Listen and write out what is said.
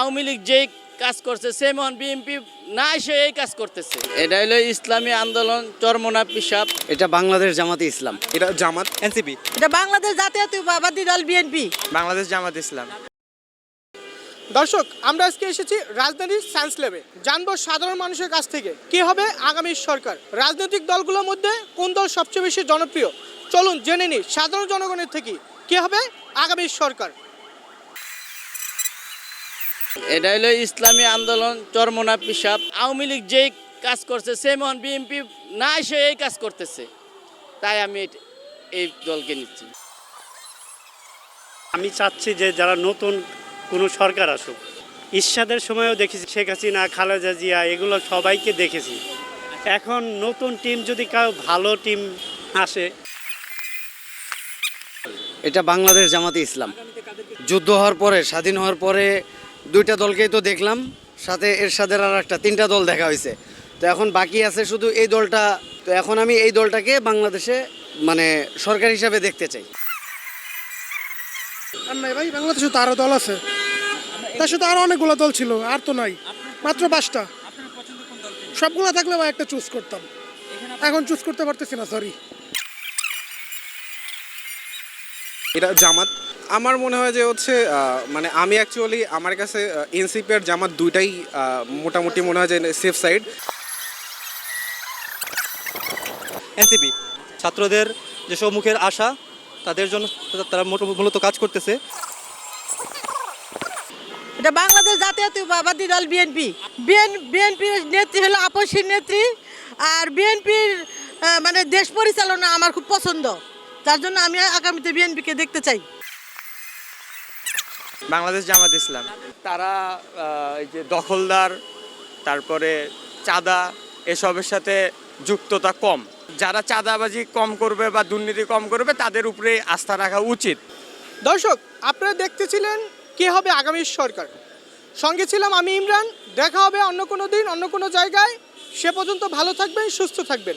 আওয়ামী লীগ যেই কাজ করছে সেমন বিএনপি না এসে এই কাজ করতেছে। এটা হলো ইসলামী আন্দোলন চরমনা পিসাব। এটা বাংলাদেশ জামাতে ইসলাম। এটা জামাত এনসিপি। এটা বাংলাদেশ জাতীয়তাবাদী দল বিএনপি। বাংলাদেশ জামাত ইসলাম। দর্শক আমরা আজকে এসেছি রাজধানীর সায়েন্স ল্যাবে। জানব সাধারণ মানুষের কাছ থেকে কি হবে আগামী সরকার? রাজনৈতিক দলগুলোর মধ্যে কোন দল সবচেয়ে বেশি জনপ্রিয়? চলুন জেনে নিই সাধারণ জনগণের থেকে কি হবে আগামী সরকার? এটা হলো ইসলামী আন্দোলন চরমোনা পিসাব। আওয়ামী লীগ যেই কাজ করছে সেমন বিএনপি না এসে এই কাজ করতেছে। তাই আমি এই দলকে নিচ্ছি। আমি চাচ্ছি যে যারা নতুন কোনো সরকার আসুক ঈর্ষাদের সময়ও দেখেছি শেখ হাসিনা খালেদা জিয়া এগুলো সবাইকে দেখেছি। এখন নতুন টিম যদি কাউ ভালো টিম আসে। এটা বাংলাদেশ জামাতে ইসলাম। যুদ্ধ হওয়ার পরে স্বাধীন হওয়ার পরে দুইটা দলকেই তো দেখলাম, সাথে এর সাথে আর একটা, তিনটা দল দেখা হয়েছে। তো এখন বাকি আছে শুধু এই দলটা, তো এখন আমি এই দলটাকে বাংলাদেশে মানে সরকার হিসাবে দেখতে চাই। আর নাই ভাই, বাংলাদেশে তো আরও দল আছে। তার সাথে আরও অনেকগুলো দল ছিল, আর তো নাই। মাত্র পাঁচটা। সবগুলো থাকলে ভাই একটা চুজ করতাম। এখন চুজ করতে পারতেছি না সরি এটা জামাত। আমার মনে হয় যে হচ্ছে মানে আমি অ্যাকচুয়ালি আমার কাছে এনসিপি আর জামাত দুইটাই মোটামুটি মনে হয় যে সেফ সাইড এনসিপি ছাত্রদের যেসব মুখের আশা তাদের জন্য তারা মূলত কাজ করতেছে। এটা বাংলাদেশ জাতীয়তাবাদী দল বিএনপি বিএনপির নেত্রী হলো আপসীর নেত্রী আর বিএনপির মানে দেশ পরিচালনা আমার খুব পছন্দ। যার জন্য আমি আগামীতে বিএনপিকে দেখতে চাই। বাংলাদেশ জামাত ইসলাম। তারা এই যে দখলদার তারপরে চাঁদা এসবের সাথে যুক্ততা কম। যারা চাঁদাবাজি কম করবে বা দুর্নীতি কম করবে তাদের উপরে আস্থা রাখা উচিত। দর্শক আপনারা দেখতেছিলেন কি হবে আগামী সরকার। সঙ্গে ছিলাম আমি ইমরান। দেখা হবে অন্য কোনো দিন অন্য কোনো জায়গায়। সে পর্যন্ত ভালো থাকবেন সুস্থ থাকবেন।